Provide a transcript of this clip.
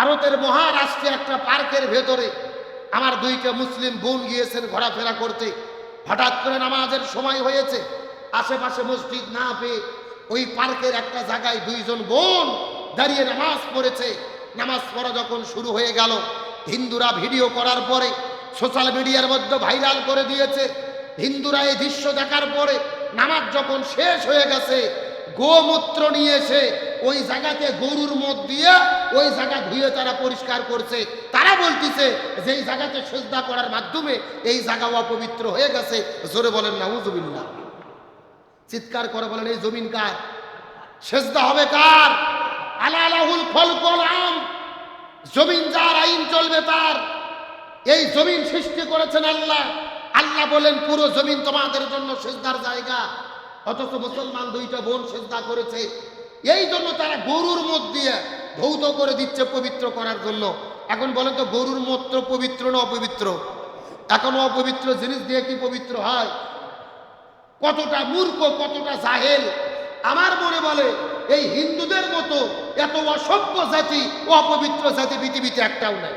ভারতের মহারাষ্ট্রে একটা পার্কের ভেতরে আমার দুইটা মুসলিম বোন গিয়েছেন ঘোরাফেরা করতে। হঠাৎ করে নামাজের সময় হয়েছে। আশেপাশে মসজিদ না পেয়ে ওই পার্কের একটা জায়গায় দুইজন বোন দাঁড়িয়ে নামাজ পড়েছে। নামাজ পড়া যখন শুরু হয়ে গেল, হিন্দুরা ভিডিও করার পরে, সোশ্যাল মিডিয়ার মধ্যে ভাইরাল করে দিয়েছে। হিন্দুরা এই দৃশ্য দেখার পরে নামাজ যখন শেষ হয়ে গেছে, গোমূত্র নিয়ে এসে ওই জায়গাতে গরুর মদ দিয়ে ওই জায়গা ধুয়ে তারা পরিষ্কার করছে। তারা বলতেছে যে এই জায়গাতে সেজদা করার মাধ্যমে এই জায়গা অপবিত্র হয়ে গেছে। জোরে বলেন না হুজুবিল্লাহ চিৎকার করে বলেন, এই জমিন কার? সেজদা হবে কার? আলালাহুল ফলকল আম। জমিন যার আইন চলবে তার। এই জমিন সৃষ্টি করেছেন আল্লাহ। আল্লাহ বলেন, পুরো জমিন তোমাদের জন্য সেজদার জায়গা। অথচ মুসলমান দুইটা বোন সেজদা করেছে। এই জন্য তারা গরুর মত দিয়ে ধৌত করে দিচ্ছে পবিত্র করার জন্য। এখন বলেন তো, গরুর মূত্র পবিত্র না অপবিত্র? এখন অপবিত্র জিনিস দিয়ে কি পবিত্র হয়? কতটা মূর্খ, কতটা জাহেল। আমার মনে বলে, এই হিন্দুদের মতো এত অসভ্য জাতি, অপবিত্র জাতি পৃথিবীতে একটাও নাই।